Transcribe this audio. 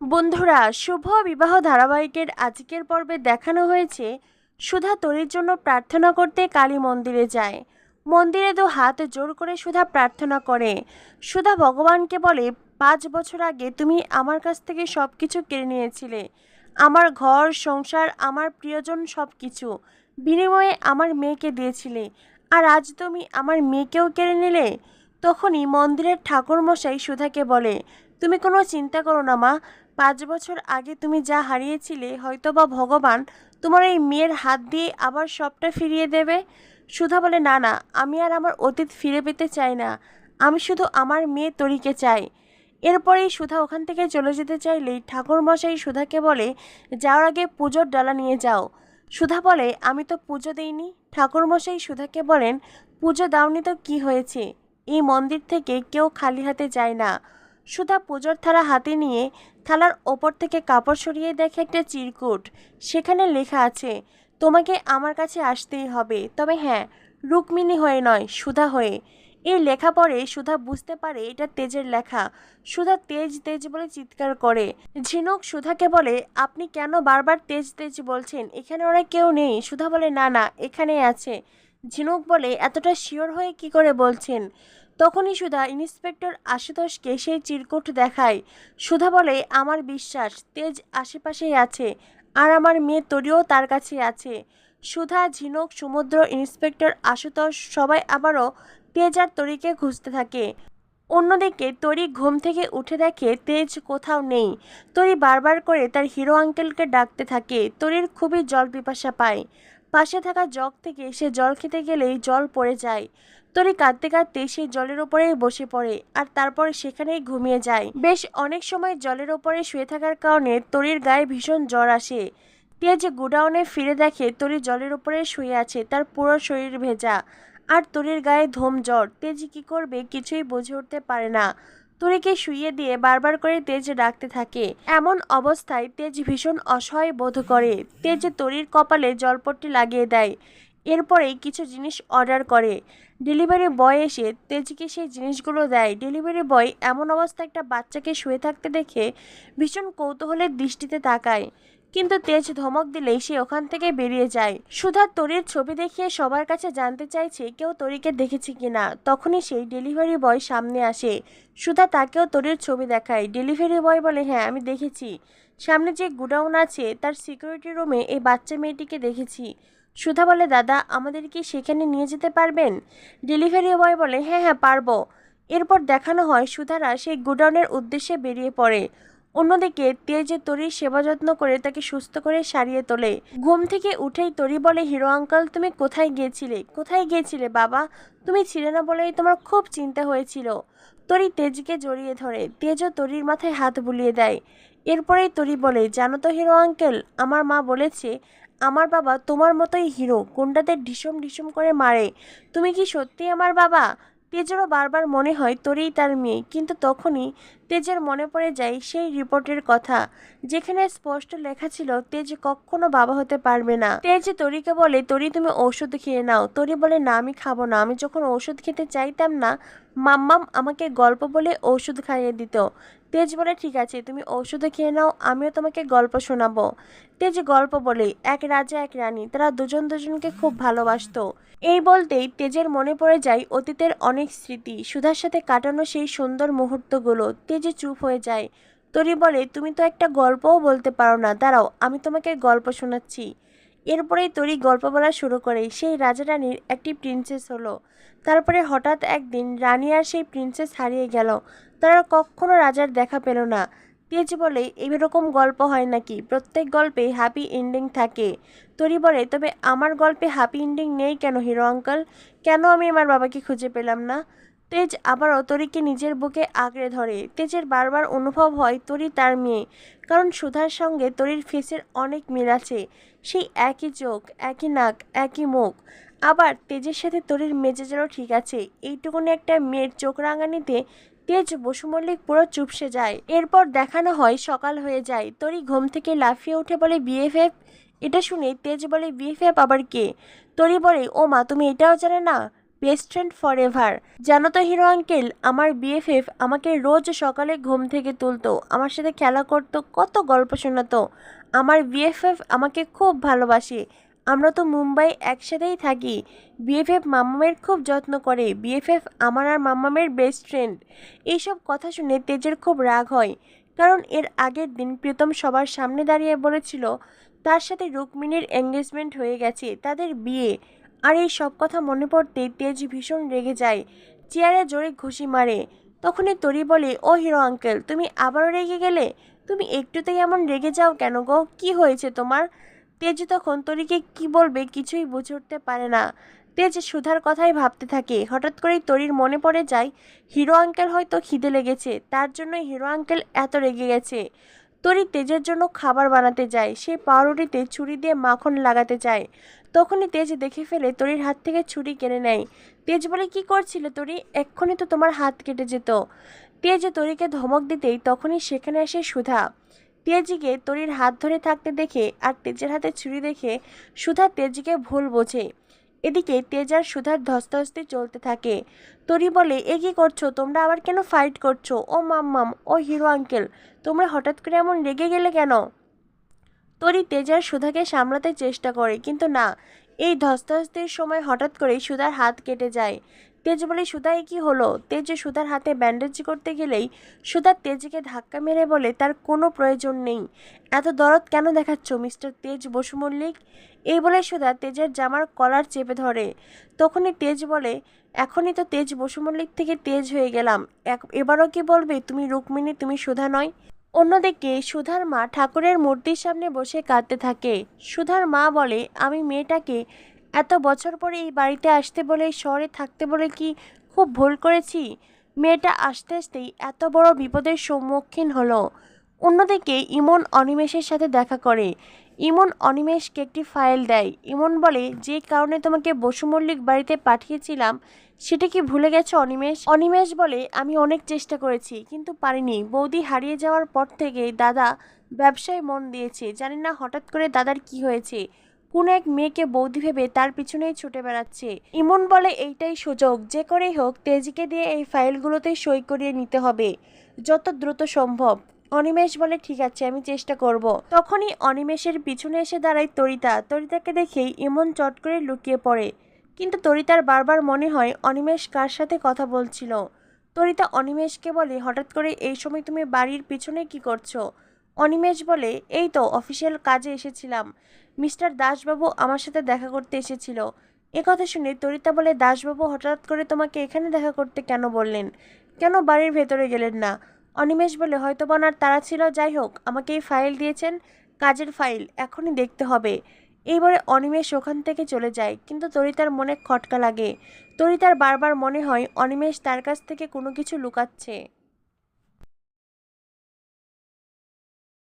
বন্ধুরা, শুভ বিবাহ ধারাবাহিকের আজকের পর্বে দেখানো হয়েছে সুধা তরির জন্য প্রার্থনা করতে কালী মন্দিরে যায়। মন্দিরে দু হাত জোর করে সুধা প্রার্থনা করে। সুধা ভগবানকে বলে, পাঁচ বছর আগে তুমি আমার কাছ থেকে সব কিছু কেড়ে নিয়েছিলে। আমার ঘর, সংসার, আমার প্রিয়জন সব কিছু বিনিময়ে আমার মেয়েকে দিয়েছিলে। আর আজ তুমি আমার মেয়েকেও কেড়ে নিলে? তখনই মন্দিরের ঠাকুরমশাই সুধাকে বলে, তুমি কোনো চিন্তা করো না মা। পাঁচ বছর আগে তুমি যা হারিয়েছিলে, হয়তোবা ভগবান তোমার এই মেয়ের হাত দিয়ে আবার সবটা ফিরিয়ে দেবে? সুধা বলে, না না, আমি আর আমার অতীত ফিরে পেতে চাই না। আমি শুধু আমার মেয়ে তরিকে চাই। এরপরেই সুধা ওখান থেকে চলে যেতে চাইলেই ঠাকুরমশাই সুধাকে বলে, যাওয়ার আগে পুজোর ডালা নিয়ে যাও। সুধা বলে, আমি তো পুজো দিইনি। ঠাকুরমশাই সুধাকে বলেন, পুজো দাওনি তো কি হয়েছে? এই মন্দির থেকে কেউ খালি হাতে যায় না। সুধা পুজোর থালা হাতে নিয়ে থালার ওপর থেকে কাপড় সরিয়ে দেখে একটা চিরকুট। সেখানে লেখা আছে, তোমাকে আমার কাছে আসতেই হবে। তবে হ্যাঁ রুক্মিণী হয়ে নয়, সুধা হয়ে। এই লেখা পড়ে সুধা বুঝতে পারে এটা তেজের লেখা। সুধা তেজ তেজ বলে চিৎকার করে। ঝিনুক সুধাকে বলে, আপনি কেন বারবার তেজ তেজ বলছেন? এখানে ওরা কেউ নেই। সুধা বলে, না না এখানে আছে। ঝিনুক বলে, এতটা শিওর হয়ে কি করে বলছেন? তখনই সুধা ইন্সপেক্টর আশুতোষকে সেই চিরকুট দেখায়। সুধা বলে, আমার বিশ্বাস, তেজ আশেপাশেই আছে আর আমার মেয়ে তরিও তার কাছে আছে। সুধা, ঝিনুক, সমুদ্র ইন্সপেক্টর আশুতোষ সবাই আবারও তেজ আর তরিকে খুঁজতে থাকে। অন্যদিকে তরি ঘুম থেকে উঠে দেখে তেজ কোথাও নেই। তরি বারবার করে তার হিরো আঙ্কেলকে ডাকতে থাকে। তরির খুবই জল পিপাসা পায়। পাশে থাকা জগ থেকে সে জল খেতে গেলেই জল পড়ে যায়। তরি কাঁদতে কাঁদতে সেই জলের ওপরেই বসে পড়ে আর তারপর সেখানেই ঘুমিয়ে যায়। বেশ অনেক সময় জলের ওপরে শুয়ে থাকার কারণে তরির গায়ে ভীষণ জ্বর আসে। তেজ গুডাউনে ফিরে দেখে তরি জলের উপরে শুয়ে আছে, তার পুরো শরীর ভেজা। আর তরির গায়ে ধুম জ্বর, তেজ কি করবে কিছুই বুঝে উঠতে পারে না। তরিকে শুইয়ে দিয়ে বারবার করে তেজ ডাকতে থাকে। এমন অবস্থায় তেজ ভীষণ অসহায় বোধ করে। তেজ তরির কপালে জলপট্টি লাগিয়ে দেয়। এরপরেই কিছু জিনিস অর্ডার করে। ডেলিভারি বয় এসে তেজকে সেই জিনিসগুলো দেয়। ডেলিভারি বয় এমন অবস্থায় একটা বাচ্চাকে শুয়ে থাকতে দেখে ভীষণ কৌতূহলের দৃষ্টিতে তাকায়। কিন্তু তেজ ধমক দিলেই সে ওখান থেকে বেরিয়ে যায়। সুধা তরির ছবি দেখিয়ে সবার কাছে জানতে চাইছে কেউ তরিকে দেখেছে কিনা। তখনই সেই ডেলিভারি বয় সামনে আসে। সুধা তাকেও তরির ছবি দেখায়। ডেলিভারি বয় বলে হ্যাঁ আমি দেখেছি। সামনে যে গুডাউন আছে, তার সিকিউরিটি রুমে এই বাচ্চা মেয়েটিকে দেখেছি। সুধা বলে, দাদা, আমাদের কি সেখানে নিয়ে যেতে পারবেন? ডেলিভারি বয় বলে হ্যাঁ হ্যাঁ পারব। এরপর দেখানো হয় সুধারা সেই গুডাউনের উদ্দেশ্যে বেরিয়ে পড়ে। অন্যদিকে তেজে তরির সেবা যত্ন করে তাকে সুস্থ করে সারিয়ে তোলে। ঘুম থেকে উঠেই তরি বলে, হিরো আঙ্কাল, তুমি কোথায় গিয়েছিলে? কোথায় গিয়েছিলে, বাবা? তুমি ছিলে না বলেই তোমার খুব চিন্তা হয়েছিল। তরি তেজকে জড়িয়ে ধরে। তেজও তরির মাথায় হাত বুলিয়ে দেয়। এরপরেই তরি বলে, জানো তো হিরো আঙ্কেল, আমার মা বলেছে, আমার বাবা তোমার মতোই হিরো, গুন্ডাদের ঢিসুম ঢিসুম করে মারে। তুমি কি সত্যি আমার বাবা? তেজেরও বারবার মনে হয় তোরই তার মেয়ে, কিন্তু তখনই তেজের মনে পড়ে যায় সেই রিপোর্টের কথা, যেখানে স্পষ্ট লেখা ছিল, তেজ কখনো বাবা হতে পারবে না। তেজ তরিকে বলে, তরি তুমি ঔষধ খেয়ে নাও। তরি বলে, না, আমি খাব না। আমি যখন ঔষধ খেতে চাইতাম না মাম্মাম আমাকে গল্প বলে ওষুধ খাইয়ে দিত। তেজ বলে, ঠিক আছে, তুমি ওষুধ খেয়ে নাও, আমিও তোমাকে গল্প শোনাবো। তেজ গল্প বলে, এক রাজা, এক রানী, তারা দুজন দুজনকে খুব ভালোবাসতো। এই বলতেই তেজের মনে পড়ে যায় অতীতের অনেক স্মৃতি, সুধার সাথে কাটানো সেই সুন্দর মুহূর্তগুলো। তেজে চুপ হয়ে যায়। তরি বলে, তুমি তো একটা গল্পও বলতে পারো না, দাঁড়াও, আমি তোমাকে গল্প শোনাচ্ছি। এরপরেই তরি গল্প বলা শুরু করে। সেই রাজা রানীর একটি প্রিন্সেস হলো। তারপরে হঠাৎ একদিন রানী আর সেই প্রিন্সেস হারিয়ে গেল। তারা কখনো রাজার দেখা পেল না। তেজ বলে, এরকম গল্প হয় নাকি? প্রত্যেক গল্পে হ্যাপি এন্ডিং থাকে। তরি বলে, তবে আমার গল্পে হ্যাপি এন্ডিং নেই কেন হিরো আঙ্কেল? কেন আমি আমার বাবাকে খুঁজে পেলাম না? তেজ আবারও তরিকে নিজের বুকে আঁকড়ে ধরে। তেজের বারবার অনুভব হয় তরি তার মেয়ে, কারণ সুধার সঙ্গে তরির ফেসের অনেক মিল আছে। সেই একই চোখ, একই নাক, একই মুখ। আবার তেজের সাথে তরির মেজাজেরও ঠিক আছে। এইটুকুনি একটা মেয়ের চোখ রাঙানিতে তেজ বসু মল্লিক পুরো চুপসে যায়। এরপর দেখানো হয় সকাল হয়ে যায়। তরি ঘুম থেকে লাফিয়ে উঠে বলে, বিএফএফ? এটা শুনে তেজ বলে, বিএফএফ আবার কে? তরি বলে ও মা তুমি এটাও জানে না? বেস্ট ফ্রেন্ড ফর এভার জানো তো হিরো আঙ্কেল, আমার বিএফএফ আমাকে রোজ সকালে ঘুম থেকে তুলতো। আমার সাথে খেলা করতো, কত গল্প শোনাতো। আমার বিএফএফ আমাকে খুব ভালোবাসে। আমরা তো মুম্বাই একসাথেই থাকি। বিএফএফ মাম্মামের খুব যত্ন করে। বিএফএফ আমার আর মাম্মামের বেস্ট ফ্রেন্ড এইসব কথা শুনে তেজের খুব রাগ হয়। কারণ এর আগের দিন প্রীতম সবার সামনে দাঁড়িয়ে বলেছিল, তার সাথে রুক্মিণীর এঙ্গেজমেন্ট হয়ে গেছে, তাদের বিয়ে। আর এই সব কথা মনে পড়তেই তেজ ভীষণ রেগে যায়। চেয়ারে জোরে ঘুষি মারে। তখনই তরি বলে, ও হিরো আঙ্কেল, তুমি আবারও রেগে গেলে? তুমি একটুতেই এমন রেগে যাও কেন গো? কি হয়েছে তোমার? তেজ তখন তরিকে কি বলবে কিছুই বুঝে উঠতে পারে না। তেজ সুধার কথাই ভাবতে থাকে। হঠাৎ করেই তরির মনে পড়ে যায়, হিরো আঙ্কেল হয়তো খিদে লেগেছে, তার জন্যই হিরো আঙ্কেল এত রেগে গেছে। তরি তেজের জন্য খাবার বানাতে যায়। সে পাউরুটিতে ছুরি দিয়ে মাখন লাগাতে চায় তখনই তেজ দেখে ফেলে তরির হাত থেকে ছুরি কেড়ে নেয়। তেজ বলে, কি করছিলে তরি? এক্ষুনি তো তোমার হাত কেটে যেত। তেজ তরিকে ধমক দিতেই তখনই সেখানে আসে সুধা। তেজিকে তরির হাত ধরে থাকতে দেখে আর তেজের হাতে ছুরি দেখে সুধা তেজিকে ভুল বোঝে। এদিকে তেজ আর সুধার ধস্তাধস্তি চলতে থাকে। তরি বলে, এ কী করছ? তোমরা আবার কেন ফাইট করছ? ও মাম্মাম, ও হিরো আঙ্কেল তোমরা হঠাৎ করে এমন রেগে গেলে কেন? তরি তেজ আর সুধাকে সামলাতে চেষ্টা করে, কিন্তু না। এই ধস্তাধস্তির সময় হঠাৎ করেই সুধার হাত কেটে যায়। তেজ বলে সুধা এ কি হলো? তেজ সুধার হাতে ব্যান্ডেজ করতে গেলেই সুধা তেজকে ধাক্কা মেরে বলে, তার কোনো প্রয়োজন নেই। এত দরদ কেন দেখাচ্ছ, মিস্টার তেজ বসু মল্লিক? এই বলে সুধা তেজের জামার কলার চেপে ধরে। তখনই তেজ বলে, এখনই তো তেজ বসু মল্লিক থেকে তেজ হয়ে গেলাম। এবারও কি বলবে? তুমি রুক্মিণী, তুমি সুধা নয়? অন্যদিকে সুধার মা ঠাকুরের মূর্তির সামনে বসে কাঁদতে থাকে। সুধার মা বলে, আমি মেয়েটাকে এত বছর পরে এই বাড়িতে আসতে বলে, শহরে থাকতে বলে কি খুব ভুল করেছি? মেয়েটা আসতে আসতেই এত বড় বিপদের সম্মুখীন হলো। অন্যদিকে ইমন অনিমেষের সাথে দেখা করে। ইমন অনিমেষকে একটি ফাইল দেয়। ইমন বলে, যে কারণে তোমাকে বসু মল্লিক বাড়িতে পাঠিয়েছিলাম সেটা কি ভুলে গেছে, অনিমেষ? অনিমেষ বলে, আমি অনেক চেষ্টা করেছি, কিন্তু পারিনি। বৌদি হারিয়ে যাওয়ার পর থেকে দাদা ব্যবসায় মন দিয়েছে। জানি না হঠাৎ করে দাদার কি হয়েছে। কোন এক মেয়েকে বৌদি ভেবে তার পিছনেই ছুটে বেড়াচ্ছে। ইমন বলে, এইটাই সুযোগ। যে করেই হোক, তেজিকে দিয়ে এই ফাইলগুলোতে সই করিয়ে নিতে হবে, যত দ্রুত সম্ভব। অনিমেষ বলে, ঠিক আছে, আমি চেষ্টা করব। তখনই অনিমেষের পিছনে এসে দাঁড়ায় তরিতা। তরিতাকে দেখেই ইমন চট করে লুকিয়ে পড়ে। কিন্তু তরিতার বারবার মনে হয় অনিমেষ কার সাথে কথা বলছিল। তরিতা অনিমেষকে বলে, হঠাৎ করে এই সময় তুমি বাড়ির পিছনে কি করছ? অনিমেষ বলে, এই তো, অফিসিয়াল কাজে এসেছিলাম। মিস্টার দাসবাবু আমার সাথে দেখা করতে এসেছিল। এ কথা শুনে তরিতা বলে দাসবাবু হঠাৎ করে তোমাকে এখানে দেখা করতে কেন বললেন? কেন বাড়ির ভেতরে গেলেন না? অনিমেষ বলে হয়তো বনার তারা ছিল, যাই হোক, আমাকে এই ফাইল দিয়েছেন, কাজের ফাইল, এখনই দেখতে হবে। এইবারে অনিমেষ ওখান থেকে চলে যায়, কিন্তু তরিতার মনে খটকা লাগে। তরিতার বারবার মনে হয় অনিমেষ তার কাছ থেকে কোনো কিছু লুকাচ্ছে।